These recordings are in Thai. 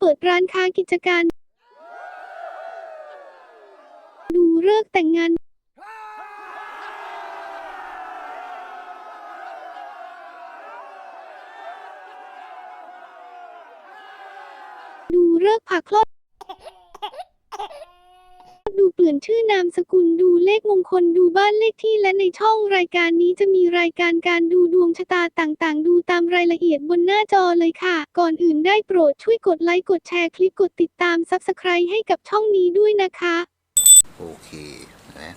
เปิดร้านค้ากิจการ ดูเลิกแต่งงาน ดูเลิกผ่าคลอด ดูเปลี่ยนชื่อนามสกุล คลดูบ้านเลขที่และในช่องรายการนี้จะมีรายการการดูดวงชะตาต่างๆ ดูตามรายละเอียดบนหน้าจอเลยค่ะ ก่อนอื่นได้โปรดช่วยกดไลค์กดแชร์คลิปกดติดตาม Subscribe ให้กับช่องนี้ด้วยนะคะ โอเคนะ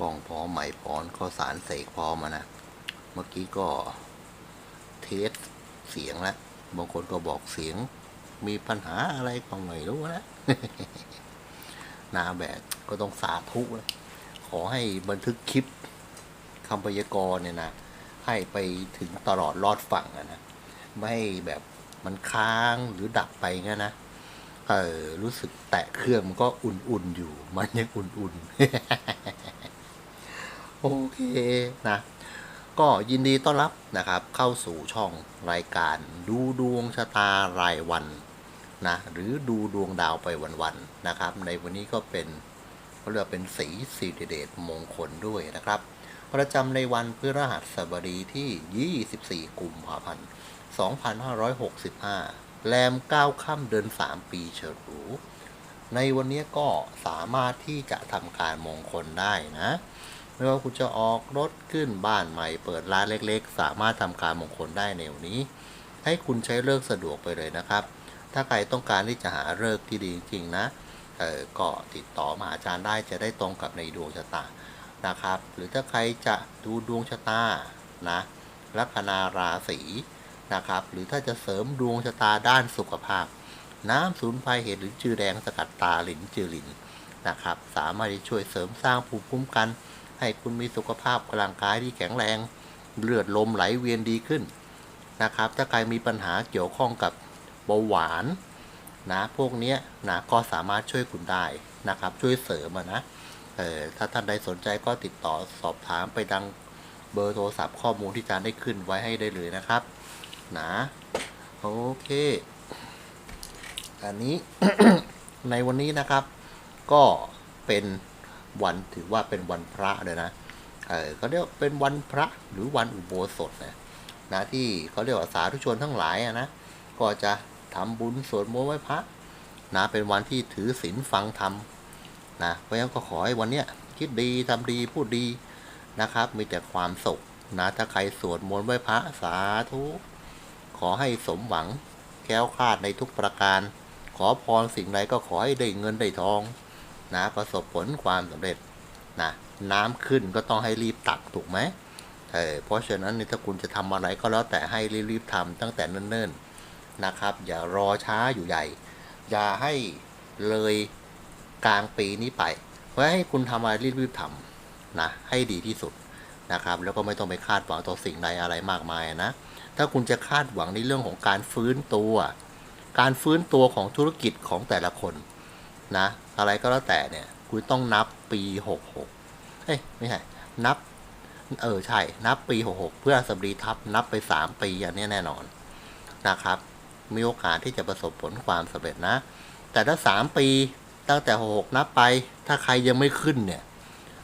กล้องพร้อมไหมพร้อมข้าวสารเสกพร้อมานะ เมื่อกี้ก็เทสเสียงแล้วบางคนก็บอกเสียง มีปัญหาอะไรก็ไม่รู้นะนาแบบก็ต้องสาธุนะ ขอให้บันทึกคลิปคำพยากรณ์เนี่ยนะให้ไปถึงตลอดรอดฝั่งนะไม่แบบมันค้างหรือดับไปงั้นนะเออรู้สึกแตะเครื่องมันก็อุ่นๆอยู่ มันยังอุ่นๆ โอเคนะ ก็ยินดีต้อนรับนะครับ เข้าสู่ช่องรายการดูดวงชะตารายวันนะหรือดูดวงดาวไปวันๆนะครับ ในวันนี้ก็เป็น เขาเรียกเป็นสีสีเดชมงคลด้วยนะครับ ประจำในวันพฤหัสบดีที่ 24 กุมภาพันธ์ 2565 แรม 9 ค่ำเดือน 3 ปีเฉลูในวันนี้ก็สามารถที่จะทำการมงคลได้นะ ไม่ว่าคุณจะออกรถขึ้นบ้านใหม่เปิดร้านเล็กๆ สามารถทำการมงคลได้ในวันนี้ ให้คุณใช้เลิกสะดวกไปเลยนะครับ ถ้าใครต้องการที่จะหาเลิกที่ดีจริงๆนะ ก็ติดต่อมาอาจารย์ได้จะได้ตรงกับในดวงชะตานะครับ หรือถ้าใครจะดูดวงชะตานะลัคนาราศีนะครับ หรือถ้าจะเสริมดวงชะตาด้านสุขภาพ น้ำสูนไพรเห็ดหรือจือแดงสกัดตาหลินจือหลินนะครับ สามารถที่ช่วยเสริมสร้างภูมิคุ้มกัน ให้คุณมีสุขภาพร่างกายที่แข็งแรง เลือดลมไหลเวียนดีขึ้นนะครับ ถ้าใครมีปัญหาเกี่ยวข้องกับเบาหวาน นะพวกเนี้ยนะก็สามารถช่วยคุณได้นะครับ ช่วยเสริมนะเออถ้าท่านใดสนใจก็ติดต่อสอบถามไปดังเบอร์โทรศัพท์ข้อมูลที่อาจารย์ได้ขึ้นไว้ให้ได้เลยนะครับ นะโอเค อันนี้ในวันนี้นะครับ ก็เป็นวันถือว่าเป็นวันพระเลยนะเออเขาเรียกว่าเป็นวันพระหรือวันอุโบสถนะนะที่เขาเรียกว่าสาธุชนทั้งหลายนะก็จะ ทำบุญสวดมนต์ไหว้พระนะเป็นวันที่ถือศีลฟังธรรมนะเพราะฉะนั้นก็ขอให้วันเนี้ยคิดดีทำดีพูดดีนะครับ มีแต่ความสุขนะถ้าใครสวดมนต์ไหว้พระสาธุขอให้สมหวังแคล้วคลาดในทุกประการ ขอพรสิ่งใดก็ขอให้ได้เงินได้ทอง นะ ประสบผลความสำเร็จนะน้ำขึ้นก็ต้องให้รีบตักถูกไหมเออเพราะฉะนั้นถ้าคุณจะทำอะไรก็แล้วแต่ให้รีบๆทำตั้งแต่เนิ่นๆ นะครับ อย่ารอช้าอยู่ใหญ่ อย่าให้เลยกลางปีนี้ไปเพราะให้คุณทำอะไรรีบๆทำนะให้ดีที่สุดนะครับ แล้วก็ไม่ต้องไปคาดหวังต่อสิ่งใดอะไรมากมายนะ ถ้าคุณจะคาดหวังในเรื่องของการฟื้นตัว การฟื้นตัวของธุรกิจของแต่ละคนนะอะไรก็แล้วแต่เนี่ยคุณต้องนับปี 66เฮ้ยไม่ใช่นับเออใช่ นับปี 66 เพื่อสบดีทับนับไป 3 ปีอันนี้แน่นอนนะครับ มีโอกาสที่จะประสบผลความสำเร็จนะ แต่ถ้า3ปีตั้งแต่66นับไป ถ้าใครยังไม่ขึ้นเนี่ย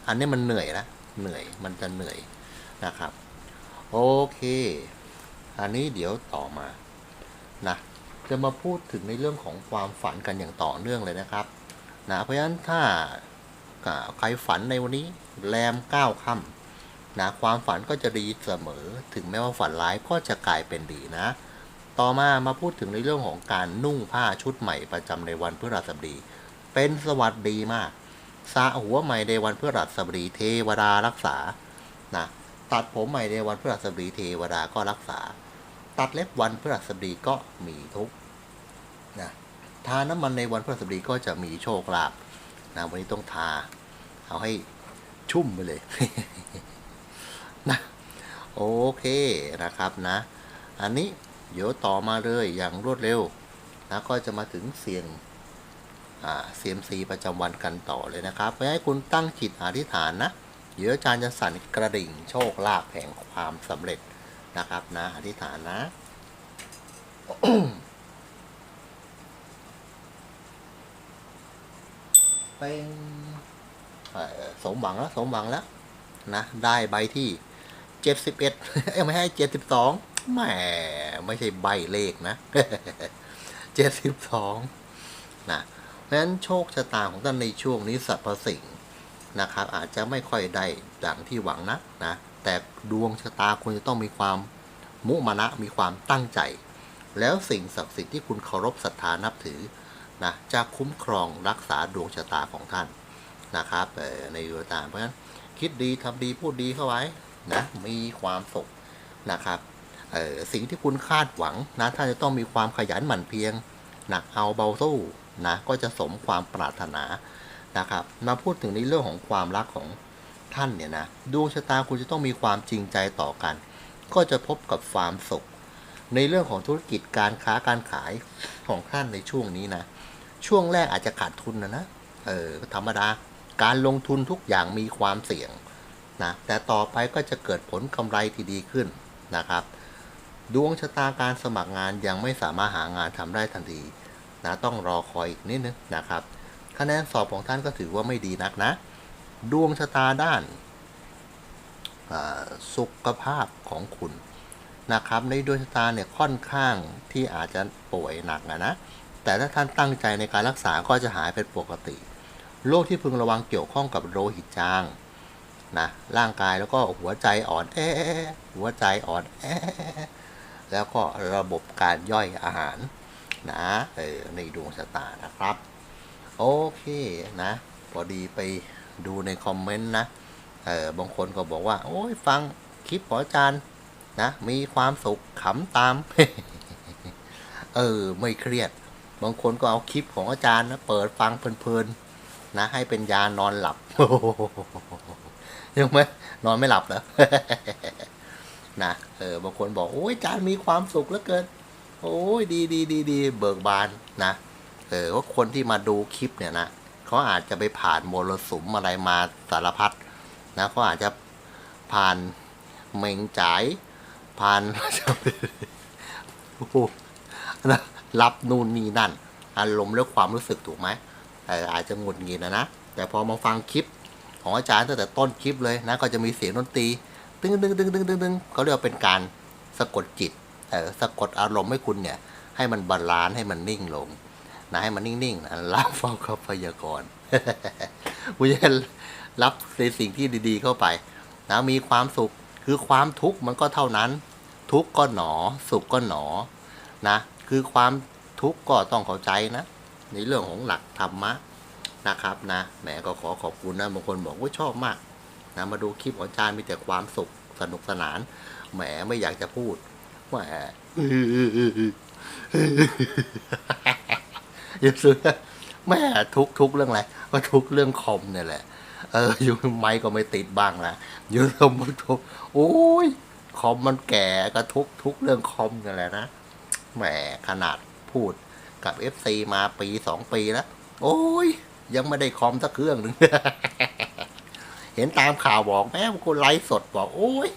อันนี้มันเหนื่อยนะเหนื่อยมันจะเหนื่อยนะครับ โอเค อันนี้เดี๋ยวต่อมานะจะมาพูดถึงในเรื่องของความฝันกันอย่างต่อเนื่องเลยนะครับนะเพราะฉะนั้นถ้าอ่าใครฝันในวันนี้แรมเก้าค่ำนะความฝันก็จะดีเสมอ ถึงแม้ว่าฝันร้ายก็จะกลายเป็นดีนะ ต่อมามาพูดถึงในเรื่องของการนุ่งผ้าชุดใหม่ประจำในวันพฤหัสบดี เป็นสวัสดีมากสระหัวใหม่ในวันพฤหัสบดีเทวดารักษานะตัดผมใหม่ในวันพฤหัสบดีเทวดาก็รักษา ตัดเล็บวันพฤหัสบดีก็มีทุกนะทาน้ำมันในวันพฤหัสบดีก็จะมีโชคลาภนะวันนี้ต้องทา เอาให้ชุ่มไปเลยนะโอเคนะครับนะ อันนี้ เดี๋ยวต่อมาเลยอย่างรวดเร็วนะก็จะมาถึงเสียงเซียมซีประจำวันกันต่อเลยนะครับไปให้คุณตั้งจิตอธิษฐานนะ เดี๋ยวอาจารย์จะสั่นกระดิ่งโชคลาภแห่งความสำเร็จนะครับนะอธิษฐานนะเป็นสมหวังแล้วสมหวังแล้วนะ ได้ใบที่เจ็ดสิบเอ็ดไม่ให้เจ็ดสิบสอง แหมไม่ใช่ใบเลขนะเจ็ดสิบสองนะเพราะฉะนั้นโชคชะตาของท่านในช่วงนี้สรรพสิ่งนะครับ อาจจะไม่ค่อยได้ดังที่หวังนะนะ แต่ดวงชะตาคุณจะต้องมีความมุมานะมีความตั้งใจ แล้วสิ่งศักดิ์สิทธิ์ที่คุณเคารพศรัทธานับถือนะจะคุ้มครองรักษาดวงชะตาของท่านนะครับเอ่อในดวงตาเพราะฉะนั้นคิดดีทำดีพูดดีเข้าไว้นะมีความสุขนะครับ สิ่งที่คุณคาดหวังนะท่านจะต้องมีความขยันหมั่นเพียรหนักเอาเบาสู้นะก็จะสมความปรารถนานะครับมาพูดถึงในเรื่องของความรักของท่านเนี่ยนะดวงชะตาคุณจะต้องมีความจริงใจต่อกัน ก็จะพบกับความสุข ในเรื่องของธุรกิจการค้าการขายของท่านในช่วงนี้นะช่วงแรกอาจจะขาดทุนนะนะเออธรรมดาการลงทุนทุกอย่างมีความเสี่ยงนะแต่ต่อไปก็จะเกิดผลกำไรที่ดีขึ้นนะครับ ดวงชะตาการสมัครงานยังไม่สามารถหางานทำได้ทันทีนะต้องรอคอยอีกนิดนึงนะครับ คะแนนสอบของท่านก็ถือว่าไม่ดีนักนะ ดวงชะตาด้านสุขภาพของคุณนะครับ ในดวงชะตาเนี่ยค่อนข้างที่อาจจะป่วยหนักอะนะแต่ถ้าท่านตั้งใจในการรักษาก็จะหายเป็นปกติโรคที่พึงระวังเกี่ยวข้องกับโลหิตจางนะร่างกายแล้วก็หัวใจอ่อนแอหัวใจอ่อนแอ แล้วก็ระบบการย่อยอาหารนะเออในดวงชะตานะครับ โอเคนะพอดีไปดูในคอมเมนต์นะเออบางคนก็บอกว่า โอ้ยฟังคลิปของอาจารย์นะ มีความสุขขำตาม เออ ไม่เครียด บางคนก็เอาคลิปของอาจารย์นะเปิดฟังเพลินๆนะ ให้เป็นยานอนหลับยังไหมนอนไม่หลับเหรอ นะเออบางคนบอกโอ้ยอาจารย์มีความสุขเหลือเกิน โอ้ยดีดีดีดีเบิกบานนะเออว่าคนที่มาดูคลิปเนี่ยนะเขาอาจจะไปผ่านมรสุมอะไรมาสารพัดนะเขาอาจจะผ่านเมงจ่ายผ่านโอ้โหนะรับนู่นนี่นั่น อารมณ์และความรู้สึกถูกไหมอออาจจะหงุดหงิดนะนะแต่พอมาฟังคลิปของอาจารย์ตั้งแต่ต้นคลิปเลยนะก็จะมีเสียงดนตรี ตึ้งตึ้งตึ้งตึ้งตึ้งตึงเขาเรียกว่าเป็นการสะกดจิตเออสะกดอารมณ์ให้คุณเนี่ย ให้มันบาลานซ์ให้มันนิ่งลงนะให้มันนิ่งๆนะรับฟังเขาพยากรณ์คุณจะรับในสิ่งที่ดีๆเข้าไปนะมีความสุขคือความทุกข์มันก็เท่านั้น ทุกข์ก็หนอ สุขก็หนอนะคือความทุกข์ก็ต้องเข้าใจนะ ในเรื่องของหลักธรรมะนะครับนะแหมก็ขอขอบคุณนะบางคนบอกว่าชอบมาก นะมาดูคลิปของอาจารย์มีแต่ความสุขสนุกสนาน แหมไม่อยากจะพูดแหมอย่าซื้อแม่ทุกทุกเรื่องอะไรก็ทุกเรื่องคอมเนี่ยแหละ เออ อยู่ไม้ก็ไม่ติดบ้างนะอยู่สมมติทุกโอ้ยคอมมันแก่ก็ทุกทุกเรื่องคอมนี่แหละนะแหมขนาดพูดกับ FC มาปีสองปีแล้ว โอ้ย ยังไม่ได้คอมสักเครื่องหนึ่ง เห็นตามข่าวบอกแม่บางคนไลฟ์สดบอก โอ้ย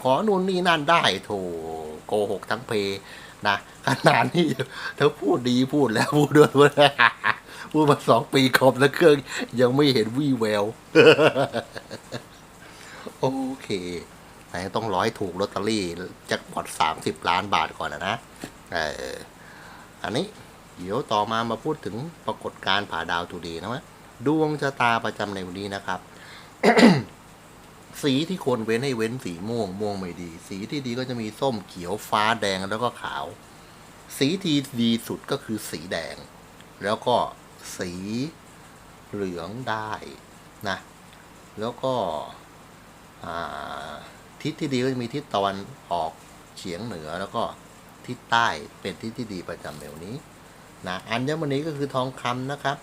ขอนู่นนี่นั่นได้โถโกหกทั้งเพนะขนาดนี้เธอพูดดีพูดแล้วพูดด้วยพูดพูดมาสองปีคอมแล้วเครื่อง ยังไม่เห็นวี่แวว โอเคแต่ต้องร้อยถูกลอตเตอรี่แจ็คพอตสามสิบล้านบาทก่อนนะนะเอออันนี้ เดี๋ยวต่อมามาพูดถึงปรากฏการณ์ผ่าดาวทูดีนะวะดวงชะตาประจำในวันนี้นะครับ สีที่ควรเว้นให้เว้นสีม่วง ม่วงไม่ดี สีที่ดีก็จะมีส้มเขียวฟ้าแดงแล้วก็ขาว สีที่ดีสุดก็คือสีแดง แล้วก็สีเหลืองได้นะ แล้วก็ทิศที่ดีก็จะมีทิศตะวันออกเฉียงเหนือแล้วก็ทิศใต้เป็นทิศที่ดีประจำเดี๋ยวนี้นะอัญมณีก็คือทองคำนะครับ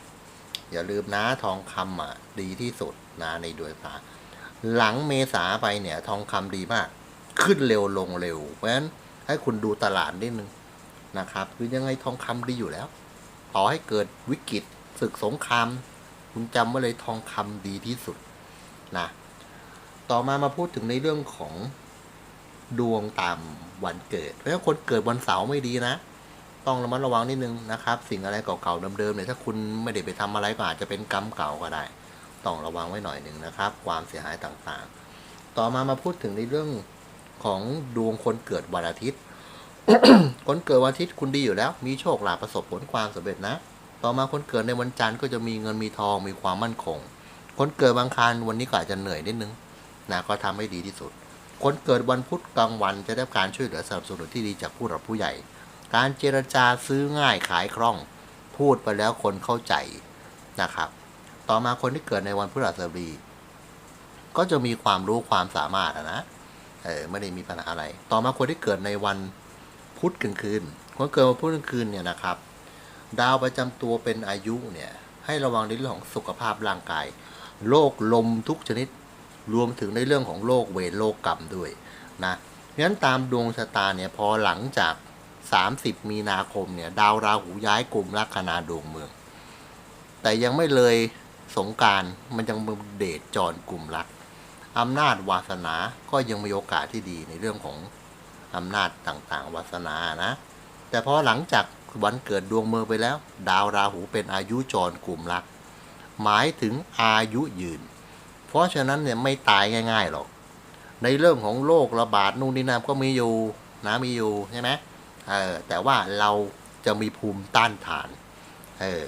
อย่าลืมนะทองคำอะดีที่สุดนะในดวงตาหลังเมษาไปเนี่ยทองคำดีมาก ขึ้นเร็วลงเร็ว เพราะฉะนั้นให้คุณดูตลาดนิดนึงนะครับ คือยังไงทองคำดีอยู่แล้ว ต่อให้เกิดวิกฤตศึกสงครามคุณจำไว้เลยทองคำดีที่สุดนะต่อมามาพูดถึงในเรื่องของดวงตามวันเกิด เพราะฉะนั้นคนเกิดวันเสาร์ไม่ดีนะ ต้องระมัดระวังนิดนึงนะครับ สิ่งอะไรเก่าๆเดิมๆเนี่ยถ้าคุณไม่ได้ไปทำอะไรก็อาจจะเป็นกรรมเก่าก็ได้ ต้องระวังไว้หน่อยหนึ่งนะครับ ความเสียหายต่างๆ ต่อมามาพูดถึงในเรื่องของดวงคนเกิดวันอาทิตย์ คนเกิดวันอาทิตย์คุณดีอยู่แล้ว มีโชคลาภประสบผลความสำเร็จนะ ต่อมาคนเกิดในวันจันทร์ก็จะมีเงินมีทองมีความมั่นคง คนเกิดบางคารวันนี้ก็อาจจะเหนื่อยนิดนึงนะก็ทำให้ดีที่สุด คนเกิดวันพุธกลางวันจะได้การช่วยเหลือสนับสนุนที่ดีจากผู้หลักผู้ใหญ่ การเจรจาซื้อง่ายขายคล่อง พูดไปแล้วคนเข้าใจนะครับ ต่อมาคนที่เกิดในวันพฤหัสบดี ก็จะมีความรู้ความสามารถอะนะเออไม่ได้มีปัญหาอะไร ต่อมาคนที่เกิดในวันพุธกลางคืนคนเกิดวันพุธกลางคืนเนี่ยนะครับ ดาวประจำตัวเป็นอายุเนี่ยให้ระวังในเรื่องของสุขภาพร่างกายโรคลมทุกชนิดรวมถึงในเรื่องของโรคเวรโรคกรรมด้วยนะงั้นตามดวงชะตาเนี่ยพอหลังจาก 30 มีนาคมเนี่ย ดาวราหูย้ายกลุ่มลัคนาดวงเมือง แต่ยังไม่เลยสงการมันยังมีเดชจรกลุ่มรักอำนาจวาสนาก็ยังมีโอกาสที่ดีในเรื่องของอำนาจต่างๆ วาสนานะ แต่พอหลังจากวันเกิดดวงเมืองไปแล้ว ดาวราหูเป็นอายุจรกลุ่มรัก หมายถึงอายุยืน เพราะฉะนั้นเนี่ยไม่ตายง่าย ๆ หรอก ในเรื่องของโรคระบาดนู่นนี่นั่นก็มีอยู่นะมีอยู่ใช่ไหม เออแต่ว่าเราจะมีภูมิต้านทานเออ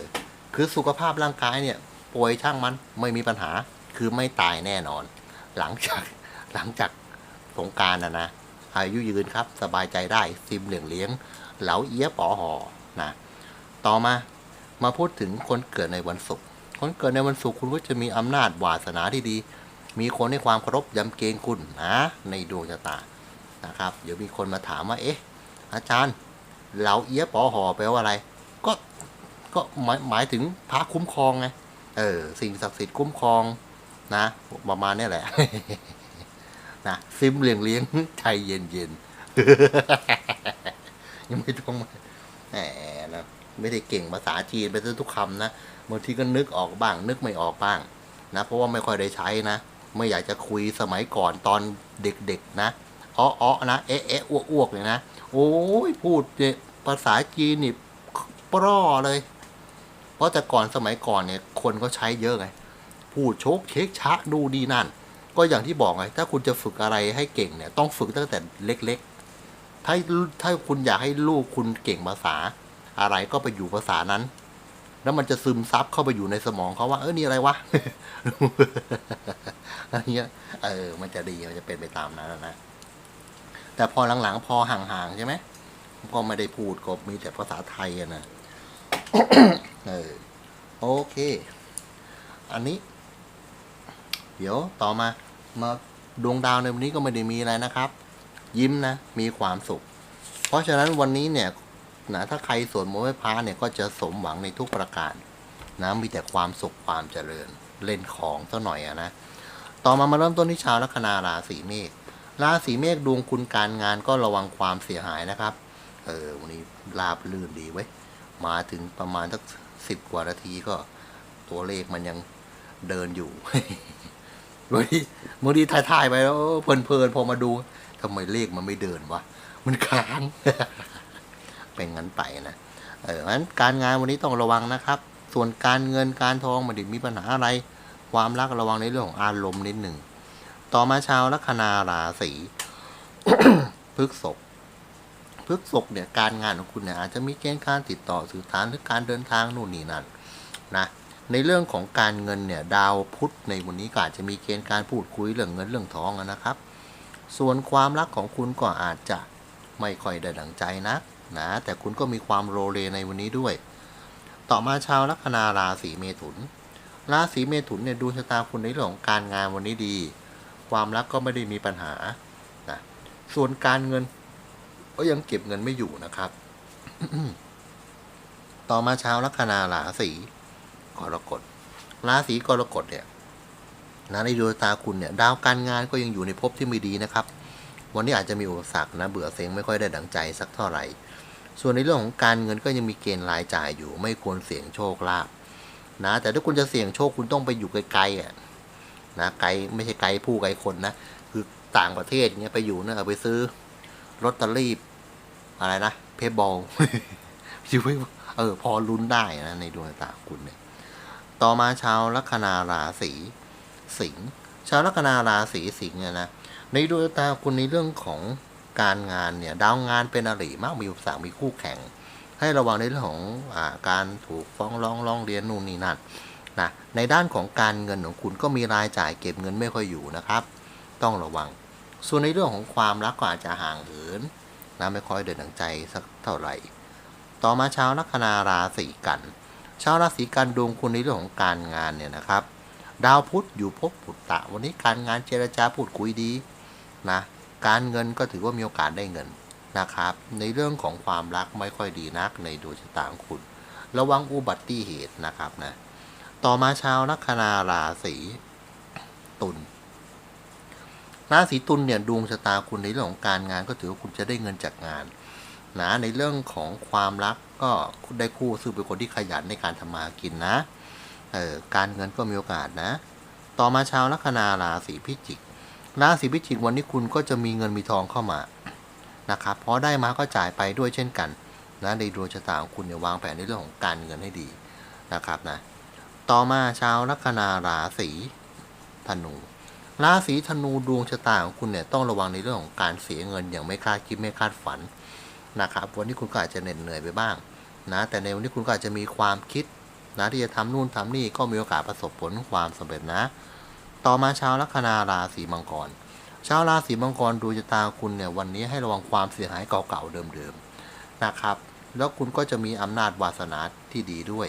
คือสุขภาพร่างกายเนี่ยป่วยช่างมันไม่มีปัญหาคือไม่ตายแน่นอน หลังจากหลังจากสงการนะนะอายุยืนครับสบายใจได้ซิมเหลืองเลี้ยง เหลาเอี้ยปอหอนะต่อมามาพูดถึงคนเกิดในวันศุกร์คนเกิดในวันศุกร์คุณก็จะมีอำนาจวาสนาที่ดี มีคนให้ความเคารพยำเกรงคุณนะในดวงชะตานะครับ เดี๋ยวมีคนมาถามว่าเอ๊ะ อาจารย์ เหลาเอี้ยปอหอแปลว่าอะไร ก็ก็หมายหมายถึงพระคุ้มครองไงเออสิ่งศักดิ์สิทธิ์คุ้มครองนะประมาณนี้แหละนะซิมเลี้ยงเลี้ยงใจเย็นเย็นยังไม่ต้องแหมนะไม่ได้เก่งภาษาจีนไปซะทุกคำนะบางทีก็นึกออกบ้าง นึกไม่ออกบ้างนะเพราะว่าไม่ค่อยได้ใช้นะไม่อยากจะคุยสมัยก่อนตอนเด็กๆนะอ้ออ้อนะเอ๊ะเอ๊ะอ้วกอ้วกเลยนะ โอ้ยพูดเนี่ยภาษาจีนนี่ปร่อเลย เพราะแต่ก่อนสมัยก่อนเนี่ย คนเขาใช้เยอะไง พูดโชกเช็คชะดูดีนั่น ก็อย่างที่บอกไง ถ้าคุณจะฝึกอะไรให้เก่งเนี่ย ต้องฝึกตั้งแต่เล็กๆ ถ้าถ้าคุณอยากให้ลูกคุณเก่งภาษา อะไรก็ไปอยู่ภาษานั้น แล้วมันจะซึมซับเข้าไปอยู่ในสมองเขาว่า เออนี่อะไรวะอะไรเงี้ย เออ มันจะดี มันจะเป็นไปตามนั้นนะ แต่พอหลังๆ พอห่างๆใช่ไหมก็ไม่ได้พูดก็มีแต่ภาษาไทยอะนะเออโอเค อันนี้ เดี๋ยวต่อมา มาดวงดาวในวันนี้ก็ไม่ได้มีอะไรนะครับ ยิ้มนะ มีความสุข เพราะฉะนั้นวันนี้เนี่ยนะถ้าใครสวดมนต์ไหว้พระเนี่ยก็จะสมหวังในทุกประการนะมีแต่ความสุขความเจริญ เล่นของซะหน่อยอะนะ ต่อมามาเริ่มต้นที่ชาวลัคนาราศีเมษ ราศีเมษดวงคุณการงานก็ระวังความเสียหายนะครับ เออวันนี้ราบลื่นดีไว้ มาถึงประมาณสักสิบกว่านาทีก็ ตัวเลขมันยังเดินอยู่บางทีบางทีถ่ายๆไปแล้วเพลินๆพอมาดูทำไมเลขมันไม่เดินวะมันค้างเป็นงั้นไปนะเอองั้นการงานวันนี้ต้องระวังนะครับ ส่วนการเงินการทองมันด้มีปัญหาอะไร ความรักระวังในเรื่องของอารมณ์นิดหนึ่ง ต่อมาชาวลัคนาราศีพฤษภพฤษภเนี่ยการงานของคุณเนี่ยอาจจะมีเกณฑ์การติดต่อสื่อสารหรือการเดินทางนู่นนี่นั่นนะในเรื่องของการเงินเนี่ยดาวพุธในวันนี้ก็อาจจะมีเกณฑ์การพูดคุยเรื่องเงินเรื่องทองอะนะครับ ส่วนความรักของคุณก็อาจจะไม่ค่อยได้ดังใจนักนะแต่คุณก็มีความโรเลในวันนี้ด้วย ต่อมาชาวลัคนาราศีเมถุน ราศีเมถุนเนี่ยดูชะตาคุณในเรื่องของการงานวันนี้ดี ความรักก็ไม่ได้มีปัญหานะส่วนการเงิน ก็ยังเก็บเงินไม่อยู่นะครับ ต่อมาชาวลัคนาราศีกรกฎราศีกรกฎเนี่ยนะในดวงตาคุณเนี่ย ดาวการงานก็ยังอยู่ในภพที่ไม่ดีนะครับ วันนี้อาจจะมีอุปสรรคนะเบื่อเซ็งไม่ค่อยได้ดังใจสักเท่าไหร่ ส่วนในเรื่องของการเงินก็ยังมีเกณฑ์รายจ่ายอยู่ ไม่ควรเสี่ยงโชคลาภนะ แต่ถ้าคุณจะเสี่ยงโชคคุณต้องไปอยู่ไกลๆอะ นะไกลไม่ใช่ไกลผู้ไกลคนนะ คือต่างประเทศเงี้ยไปอยู่นะเอาไปซื้อลอตเตอรี่อะไรนะ เพย์บอลอยู่ไม่เออ พอลุ้นได้นะในดวงตาคุณเนี่ย ต่อมาชาวลัคนาราศีสิงห์ชาวลัคนาราศีสิงห์เนี่ยนะในดวงตาคุณในเรื่องของการงานเนี่ย ดาวงานเป็นอริมากมีอุปสรรคมีคู่แข่ง ให้ระวังในเรื่องของอาการถูกฟ้องร้องร้องเรียนนู่นนี่นั่น นะในด้านของการเงินของคุณก็มีรายจ่ายเก็บเงินไม่ค่อยอยู่นะครับ ต้องระวัง ส่วนในเรื่องของความรักก็อาจจะห่างเหินนะไม่ค่อยเดินดังใจสักเท่าไหร่ ต่อมาชาวลัคนาราศีกันชาวราศีกันดวงคุณในเรื่องของการงานเนี่ยนะครับ ดาวพุธอยู่ภพปุตตะ วันนี้การงานเจรจาพูดคุยดีนะการเงินก็ถือว่ามีโอกาสได้เงินนะครับ ในเรื่องของความรักไม่ค่อยดีนักในดวงชะตาของคุณ ระวังอุบัติเหตุนะครับนะ ต่อมาชาวลัคนาราศีตุลราศีตุลเนี่ยดวงชะตาคุณในเรื่องของการงานก็ถือว่าคุณจะได้เงินจากงานนะในเรื่องของความรักก็ได้คู่ซึ่งเป็นคนที่ขยันในการทำมาหากินนะเออการเงินก็มีโอกาสนะ ต่อมาชาวลัคนาราศีพิจิกราศีพิจิกวันนี้คุณก็จะมีเงินมีทองเข้ามานะครับพอได้มาก็จ่ายไปด้วยเช่นกันนะในดวงชะตาของคุณเนี่ยวางแผนในเรื่องของการเงินให้ดีนะครับนะ ต่อมาชาวลัคนาราศีธนู ราศีธนูดวงชะตาของคุณเนี่ยต้องระวังในเรื่องของการเสียเงินอย่างไม่คาดคิดไม่คาดฝันนะครับ วันนี้คุณก็อาจจะเหน็ดเหนื่อยไปบ้างนะแต่ในวันนี้คุณก็อาจจะมีความคิดนะที่จะทำนู่นทำนี่ก็มีโอกาสประสบผลความสำเร็จนะ ต่อมาชาวลัคนาราศีมังกร ชาวราศีมังกรดูชะตาคุณเนี่ยวันนี้ให้ระวังความเสียหายเก่าๆเดิมๆนะครับ แล้วคุณก็จะมีอำนาจวาสนาที่ดีด้วย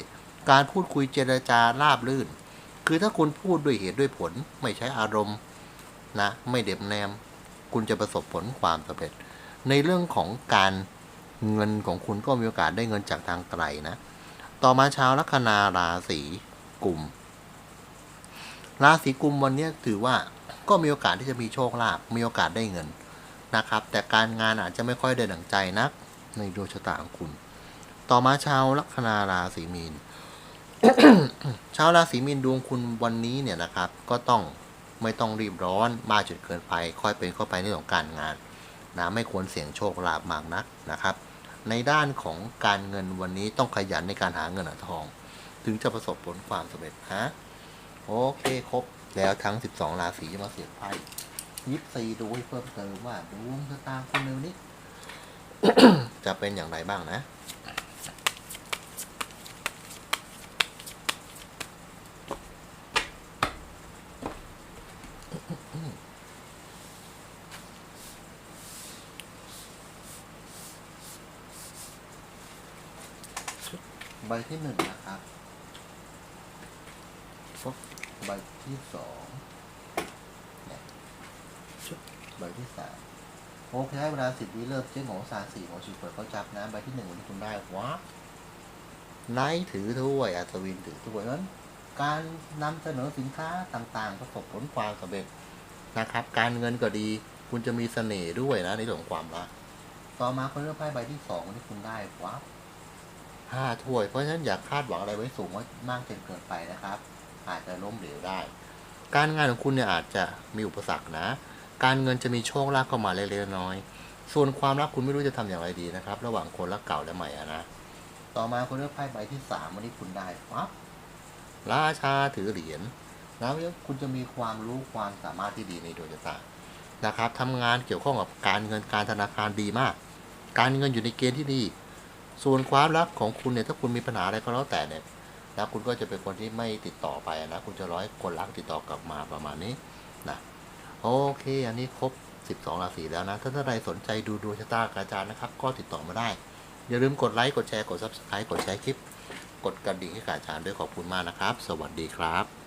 การพูดคุยเจรจาราบรื่น คือถ้าคุณพูดด้วยเหตุด้วยผลไม่ใช้อารมณ์นะไม่เด็บแนม คุณจะประสบผลความสำเร็จ ในเรื่องของการเงินของคุณก็มีโอกาสได้เงินจากทางไกลนะ ต่อมาชาวลัคนาราศีกุมราศีกุมวันนี้ถือว่าก็มีโอกาสที่จะมีโชคลาภมีโอกาสได้เงินนะครับ แต่การงานอาจจะไม่ค่อยได้ดังใจนัก ในดวงชะตาของคุณ ต่อมาชาวลัคนาราศีมีน ชาวราศีมีนดวงคุณวันนี้เนี่ยนะครับ ก็ต้องไม่ต้องรีบร้อนมากจนเกินไป ค่อยเป็นค่อยไปในเรื่องของการงานนะไม่ควรเสี่ยงโชคลาภมากนักนะครับ ในด้านของการเงินวันนี้ต้องขยันในการหาเงินหาทอง ถึงจะประสบผลความสำเร็จฮะโอเคครบแล้วทั้ง 12 ราศีจะมาเสียบไพ่ยิปซีดูให้เพิ่มเติมว่าดวงชะตาคุณในวันนี้จะเป็นอย่างไรบ้างนะ ใบที่หนึ่งนะครับปุ๊บใบที่สองเนี่ยชุดใบที่สามโอเคให้เวลาสิบวิเริ่มเจ๊งของศาสตร์สี่ของชิวเปิดเขาจับนะใบที่หนึ่งวันนี้คุณได้ว้าไนท์ถือถ้วยอัศวินถือถ้วยนั้น การนำเสนอสินค้าต่างๆ ประสบผลความสำเร็จนะครับ การเงินก็ดี คุณจะมีเสน่ห์ด้วยนะในเรื่องของความรักต่อมาคนเลือกไพ่ใบที่สองวันนี้คุณได้ว้า ห้าถ้วย เพราะฉะนั้นอย่าคาดหวังอะไรไว้สูงว่ามากจนเกินไปนะครับ อาจจะล้มเหลวได้ การงานของคุณเนี่ยอาจจะมีอุปสรรคนะ การเงินจะมีโชคลาภเข้ามาเล็กๆน้อยๆส่วนความรักคุณไม่รู้จะทำอย่างไรดีนะครับ ระหว่างคนรักเก่าและใหม่อะนะ ต่อมาคนเลือกไพ่ใบที่สามวันนี้คุณได้ปั๊บราชาถือเหรียญนะแล้วคุณจะมีความรู้ความสามารถที่ดีในดวงชะตานะครับทำงานเกี่ยวข้องกับการเงินการธนาคารดีมาก การเงินอยู่ในเกณฑ์ที่ดี ส่วนความรักของคุณเนี่ยถ้าคุณมีปัญหาอะไรก็แล้วแต่เนี่ยนะคุณก็จะเป็นคนที่ไม่ติดต่อไปนะคุณจะร้อยคนรักติดต่อกลับมาประมาณนี้นะโอเค อันนี้ครบ 12 ราศีแล้วนะ ถ้าท่านใดสนใจดูดวงชะตากอาจารย์นะครับ ก็ติดต่อมาได้ อย่าลืมกดไลค์ กดแชร์ กด subscribe กดแชร์คลิป กดกระดิ่งให้กับอาจารย์ด้วยขอบคุณมากนะครับ สวัสดีครับ